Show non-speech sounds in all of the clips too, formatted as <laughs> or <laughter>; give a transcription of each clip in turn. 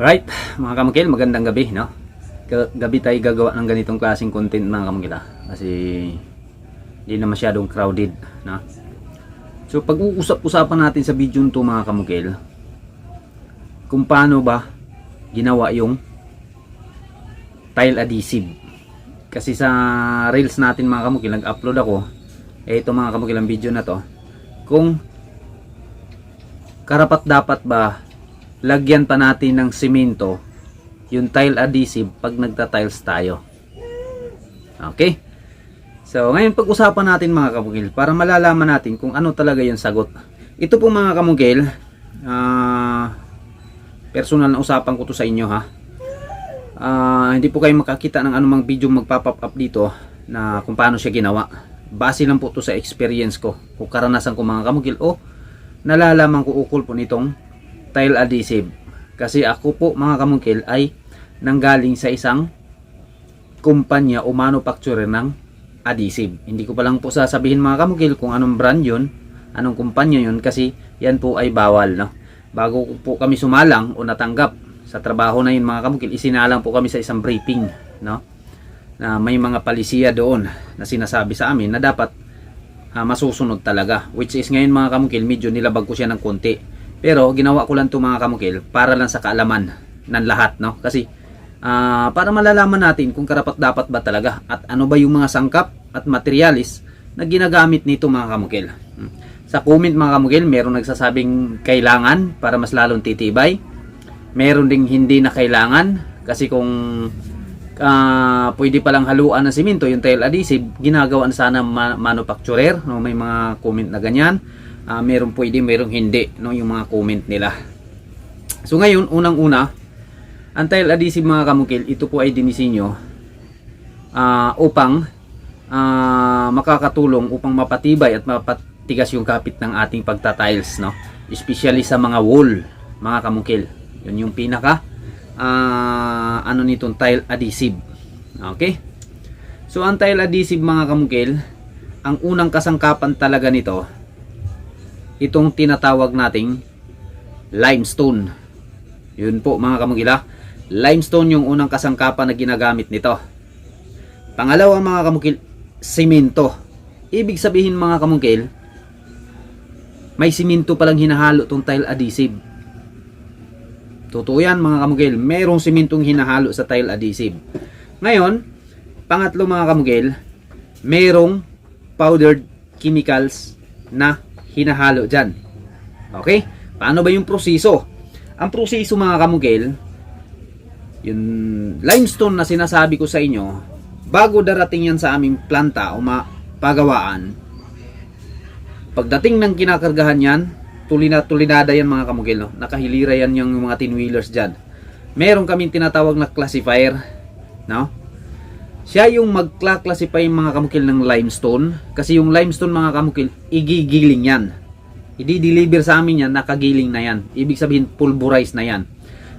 Right, mga kamukil, magandang gabi, no? Ga- Gabi tayo gagawa ng ganitong klaseng content mga kamukil, ah. Kasi hindi na masyadong crowded, no? So, pag-uusap-usapan natin sa video nito mga kamukil, kung paano ba ginawa yung tile adhesive. Kasi sa reels natin mga kamukil, nag-upload ako, eh ito mga kamukil ang video na to, kung karapat dapat ba lagyan pa natin ng simento yung tile adhesive pag nagta-tiles tayo. Okay? So, ngayon pag-usapan natin mga kamugil para malalaman natin kung ano talaga yung sagot. Ito po mga kamugil, ah personal na usapan ko to sa inyo ha. Ah, hindi po kayo makakita ng anumang video magpa-pop up dito na kung paano siya ginawa. Base lang po to sa experience ko, o karanasan ko mga kamugil o nalalaman ko ukol po nitong tile adhesive. Kasi ako po mga kamungkil ay nanggaling sa isang kumpanya o manufacturer ng adhesive. Hindi ko pa lang po sasabihin mga kamungkil kung anong brand yun, anong kumpanya yun kasi yan po ay bawal. No? Bago po kami sumalang o natanggap sa trabaho na yun mga kamungkil, isinalang po kami sa isang briefing. No? Na may mga palisiya doon na sinasabi sa amin na dapat ah, masusunod talaga. Which is ngayon mga kamungkil, medyo nilabag ko siya ng konti. Pero ginawa ko lang to mga kamukil para lang sa kaalaman ng lahat, no? Kasi ah, para malalaman natin kung karapat dapat ba talaga at ano ba yung mga sangkap at materialis na ginagamit nito mga kamukil. Hmm. Sa comment mga kamukil, meron nagsasabing kailangan para mas lalong titibay. Meron ding hindi na kailangan kasi kung ah, pwede palang haluan ng simento yung tile adhesive, ginagawa na sana ma- manufacturer, no? May mga comment na ganyan ah meron pwede, meron hindi, no, yung mga comment nila. So ngayon, unang-una, ang tile adhesive mga kamukil, ito po ay dinisinyo ah, upang ah, makakatulong upang mapatibay at mapatigas yung kapit ng ating pagtatiles, no? Especially sa mga wall, mga kamukil. Yun yung pinaka ah, ano nitong tile adhesive. Okay? So ang tile adhesive mga kamukil, ang unang kasangkapan talaga nito itong tinatawag nating limestone. Yun po mga kamugila. Limestone yung unang kasangkapan na ginagamit nito. Pangalawa mga kamukil, simento. Ibig sabihin mga kamukil, may simento palang hinahalo tong tile adhesive. Totoo yan mga kamugil, merong simentong hinahalo sa tile adhesive. Ngayon, pangatlo mga kamugil, merong powdered chemicals na hinahalo dyan. Okay? Paano ba yung proseso? Ang proseso mga kamugil, yung limestone na sinasabi ko sa inyo, bago darating yan sa aming planta o mapagawaan, pagdating ng kinakargahan yan, tulina, tulinada yan mga kamugil, no? nakahilira yan yung mga tin-wheelers dyan. Meron kaming tinatawag na classifier, no? Siya yung magkla-classify mga kamukil ng limestone. Kasi yung limestone mga kamukil, igigiling yan. I-deliver sa amin yan, nakagiling na yan. Ibig sabihin, pulverized na yan.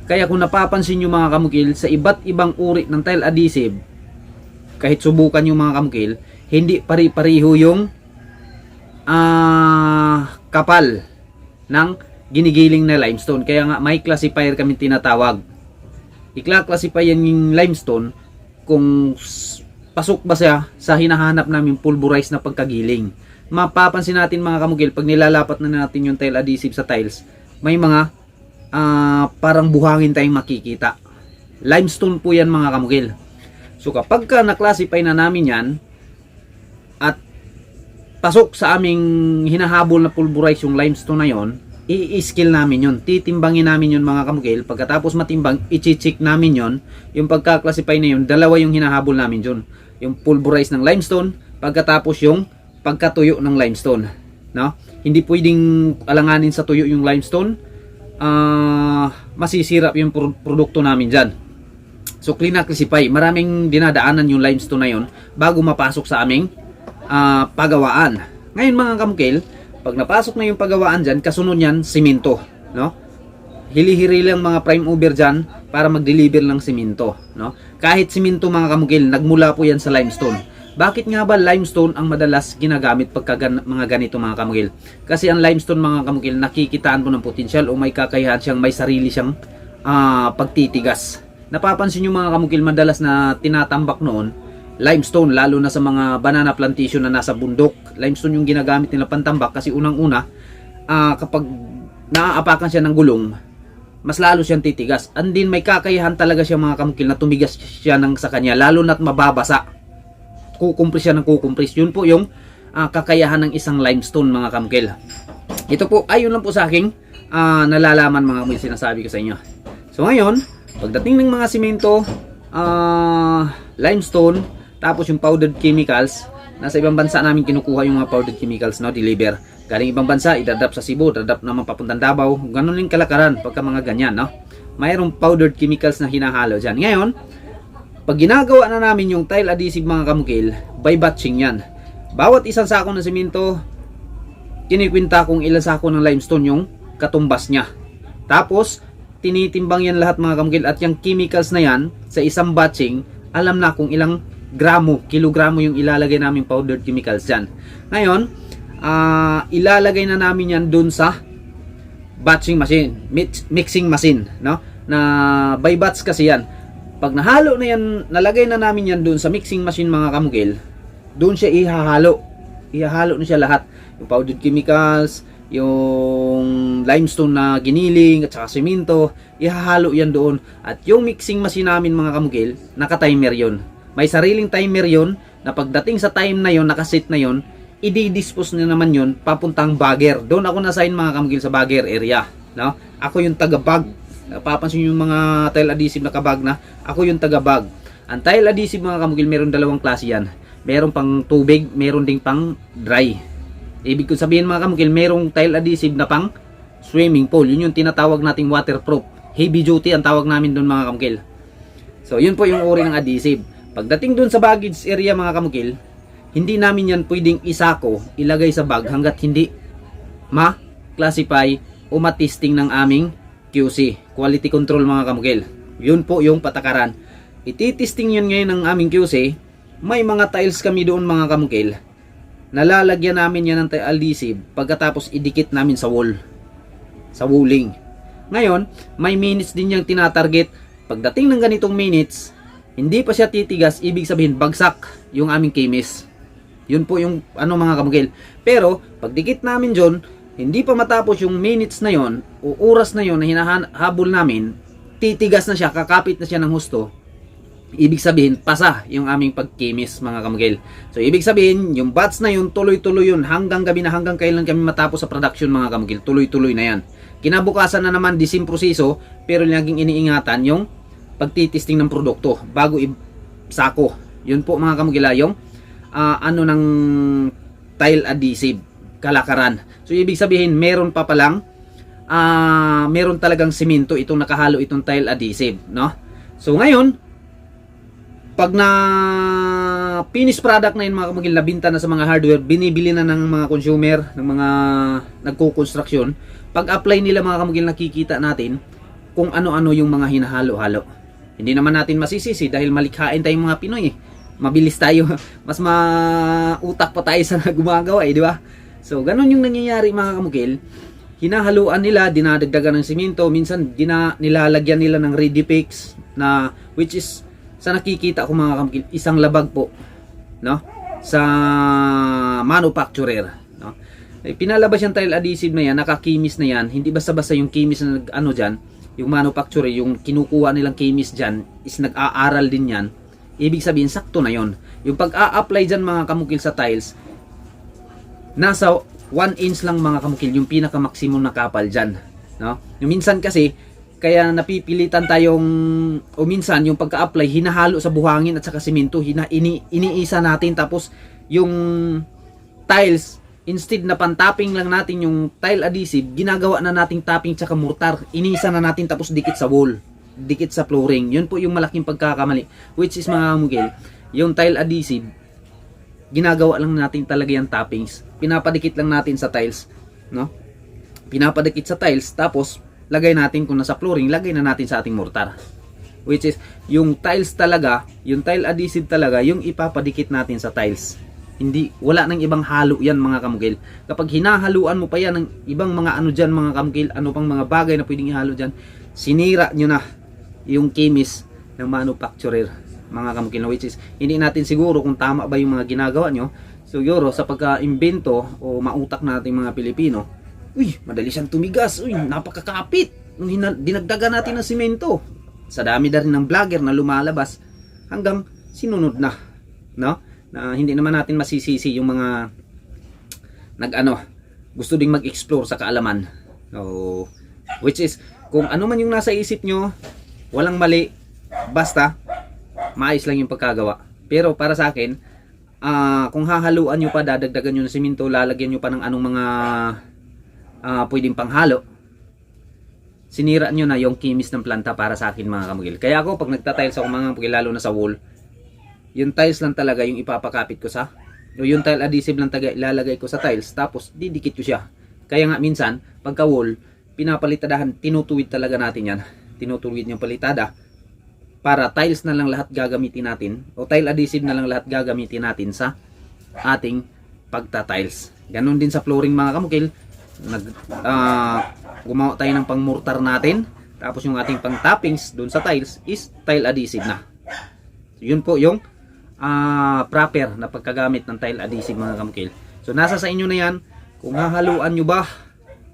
Kaya kung napapansin nyo mga kamukil, sa iba't ibang uri ng tile adhesive, kahit subukan yung mga kamukil, hindi pari-pariho yung ah kapal ng ginigiling na limestone. Kaya nga may classifier kami tinatawag. Ikla-classify yan yung limestone kung pasok ba siya sa hinahanap namin pulverized na pagkagiling. Mapapansin natin mga kamugil, pag nilalapat na natin yung tile adhesive sa tiles, may mga ah, parang buhangin tayong makikita. Limestone po yan mga kamugil. So kapag ka na-classify na namin yan, at pasok sa aming hinahabol na pulverize yung limestone na yon, i-skill namin yon. Titimbangin namin yon mga kamugil. Pagkatapos matimbang, i-check namin yon. Yung pagka-classify na yon, dalawa yung hinahabol namin dyan. Yung pulverize ng limestone, pagkatapos yung pagkatuyo ng limestone. No? Hindi pwedeng alanganin sa tuyo yung limestone. Ah, masisirap yung pro- produkto namin dyan. So, clean na classify. Maraming dinadaanan yung limestone na yon bago mapasok sa aming ah, pagawaan. Ngayon mga kamukil, pag napasok na yung pagawaan dyan, kasunod yan, simento. No? Hili-hiri lang mga prime mover dyan para mag-deliver ng simento. No? Kahit simento mga kamukil, nagmula po yan sa limestone. Bakit nga ba limestone ang madalas ginagamit pagka gan- mga ganito mga kamukil? Kasi ang limestone mga kamukil, nakikitaan mo ng potensyal o may kakayahan siyang may sarili siyang ah, pagtitigas. Napapansin yung mga kamukil madalas na tinatambak noon, limestone lalo na sa mga banana plantation na nasa bundok. Limestone yung ginagamit nila pantambak kasi unang-una ah, kapag naaapakan siya ng gulong, mas lalo siyang titigas. And then may kakayahan talaga siya mga kamukil na tumigas siya ng sa kanya lalo na't mababasa. Kukumpres siya ng kukumpres. Yun po yung ah, kakayahan ng isang limestone mga kamukil. Ito po, ayun lang po sa aking ah, nalalaman mga kamukil sinasabi ko sa inyo. So ngayon, pagdating ng mga simento, ah, limestone, tapos yung powdered chemicals, nasa ibang bansa namin kinukuha yung mga powdered chemicals, no, deliver. Galing ibang bansa, idadap sa Cebu, dadap naman papuntang Davao. Ganun yung kalakaran pagka mga ganyan, no? Mayroong powdered chemicals na hinahalo dyan. Ngayon, pag ginagawa na namin yung tile adhesive mga kamukil, by batching yan. Bawat isang sako ng simento, kinikwinta kung ilan sako ng limestone yung katumbas niya. Tapos, tinitimbang yan lahat mga kamukil at yung chemicals na yan, sa isang batching, alam na kung ilang gramo, kilogramo yung ilalagay naming powdered chemicals dyan. Ngayon, ah, ilalagay na namin yan dun sa batching machine, mix, mixing machine, no? Na by batch kasi yan. Pag nahalo na yan, nalagay na namin yan dun sa mixing machine mga kamugil, dun siya ihahalo. Ihahalo na siya lahat. Yung powdered chemicals, yung limestone na giniling at saka semento, ihahalo yan doon. At yung mixing machine namin mga kamugil, naka-timer yon. May sariling timer yon na pagdating sa time na yon, nakasit na yon, i-dispose na naman yon papuntang bagger. Doon ako na-assign mga kamugil sa bagger area. No? Ako yung taga-bag. Papansin yung mga tile adhesive na kabag na, ako yung taga-bag. Ang tile adhesive mga kamugil, meron dalawang klase yan. Meron pang tubig, meron ding pang dry. Ibig ko sabihin mga kamukil, merong tile adhesive na pang swimming pool. Yun yung tinatawag nating waterproof. Heavy duty ang tawag namin doon mga kamukil. So yun po yung uri ng adhesive. Pagdating doon sa baggage area mga kamukil, hindi namin yan pwedeng isako, ilagay sa bag hanggat hindi ma-classify o matesting ng aming QC, quality control mga kamukil. Yun po yung patakaran. Ititesting yun ngayon ng aming QC. May mga tiles kami doon mga kamukil nalalagyan namin yan ng adhesive pagkatapos idikit namin sa wall sa walling ngayon may minutes din yung tinatarget pagdating ng ganitong minutes hindi pa siya titigas ibig sabihin bagsak yung aming kemis yun po yung ano mga kamugil pero pagdikit namin dyan hindi pa matapos yung minutes na yon o oras na yon na hinahabol namin titigas na siya kakapit na siya ng husto ibig sabihin pasa yung aming pagkimis mga kamugil. So ibig sabihin yung batch na yun tuloy-tuloy yun hanggang gabi na hanggang kailan kami matapos sa production mga kamugil. Tuloy-tuloy na yan. Kinabukasan na naman the same proseso pero laging iniingatan yung pagtitesting ng produkto bago i-sako. Yun po mga kamugila yung ah, ano ng tile adhesive kalakaran. So ibig sabihin meron pa palang ah meron talagang simento itong nakahalo itong tile adhesive, no? So ngayon, pag na finished product na yun mga kamagil nabinta na sa mga hardware binibili na ng mga consumer ng mga nagko-construction pag apply nila mga kamagil nakikita natin kung ano-ano yung mga hinahalo-halo hindi naman natin masisisi dahil malikhain tayong mga Pinoy eh. mabilis tayo <laughs> mas mautak pa tayo sa <laughs> gumagawa eh di ba so ganun yung nangyayari mga kamugil hinahaluan nila dinadagdagan ng simento minsan dina, nilalagyan nila ng ready fix na which is sa nakikita ko mga kamkil, isang labag po, no? Sa manufacturer, no? Eh, pinalabas yung tile adhesive na yan, nakakimis na yan, hindi basta-basta yung kimis na nag, ano dyan, yung manufacturer, yung kinukuha nilang kimis dyan, is nag-aaral din yan, ibig sabihin, sakto na yon Yung pag-a-apply dyan mga kamukil sa tiles, nasa 1 inch lang mga kamukil, yung pinaka-maximum na kapal dyan, no? Yung minsan kasi, kaya napipilitan tayong o minsan yung pagka-apply hinahalo sa buhangin at saka simento hina, ini, iniisa natin tapos yung tiles instead na pantapping lang natin yung tile adhesive ginagawa na nating tapping tsaka mortar. Iniisa na natin tapos dikit sa wall dikit sa flooring. Yun po yung malaking pagkakamali. Which is mga mugil yung tile adhesive ginagawa lang natin talaga yung toppings pinapadikit lang natin sa tiles no? Pinapadikit sa tiles tapos lagay natin kung nasa flooring, lagay na natin sa ating mortar. Which is, yung tiles talaga, yung tile adhesive talaga, yung ipapadikit natin sa tiles. Hindi, wala nang ibang halo yan mga kamukil. Kapag hinahaluan mo pa yan ng ibang mga ano dyan mga kamukil, ano pang mga bagay na pwedeng ihalo dyan, sinira nyo na yung kimis ng manufacturer mga kamukil which is hindi natin siguro kung tama ba yung mga ginagawa nyo. Siguro sa pagka-imbento o mautak nating mga Pilipino uy madali siyang tumigas uy napakakapit. Nung dinagdagan natin ng simento sa dami na rin ng vlogger na lumalabas hanggang sinunod na no na hindi naman natin masisisi yung mga nag-ano gusto ding mag-explore sa kaalaman. So, which is kung ano man yung nasa isip nyo walang mali basta maayos lang yung pagkagawa. Pero para sa akin ah, kung hahaluan nyo pa dadagdagan nyo ng simento lalagyan nyo pa ng anong mga ah, pwedeng panghalo sinira nyo na yung kimis ng planta para sa akin mga kamugil. Kaya ako pag nagtatiles ako mga kamugil lalo na sa wall yung tiles lang talaga yung ipapakapit ko sa o yung tile adhesive lang taga ilalagay ko sa tiles tapos didikit ko siya kaya nga minsan pagka wall pinapalitadahan tinutuwid talaga natin yan tinutuwid yung palitada para tiles na lang lahat gagamitin natin o tile adhesive na lang lahat gagamitin natin sa ating pagta-tiles. Ganon din sa flooring mga kamukil. Nag, ah, gumawa tayo ng pang-mortar natin. Tapos yung ating pang-toppings doon sa tiles is tile adhesive na. Yun po yung ah, proper na pagkagamit ng tile adhesive mga kamukil. So nasa sa inyo na yan kung hahaluan nyo ba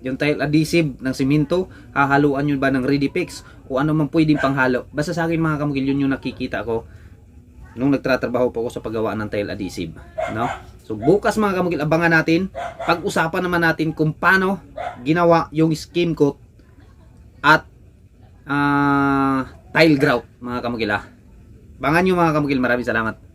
yung tile adhesive ng simento, hahaluan nyo ba ng ready fix o ano man pwedeng panghalo. Basta sa akin mga kamukil yun yung nakikita ko nung nagtratrabaho po ako sa paggawa ng tile adhesive. No? So bukas mga kamukil, abangan natin. Pag-usapan naman natin kung paano ginawa yung skim coat at ah, tile grout mga kamukil. Abangan nyo mga kamukil. Maraming salamat.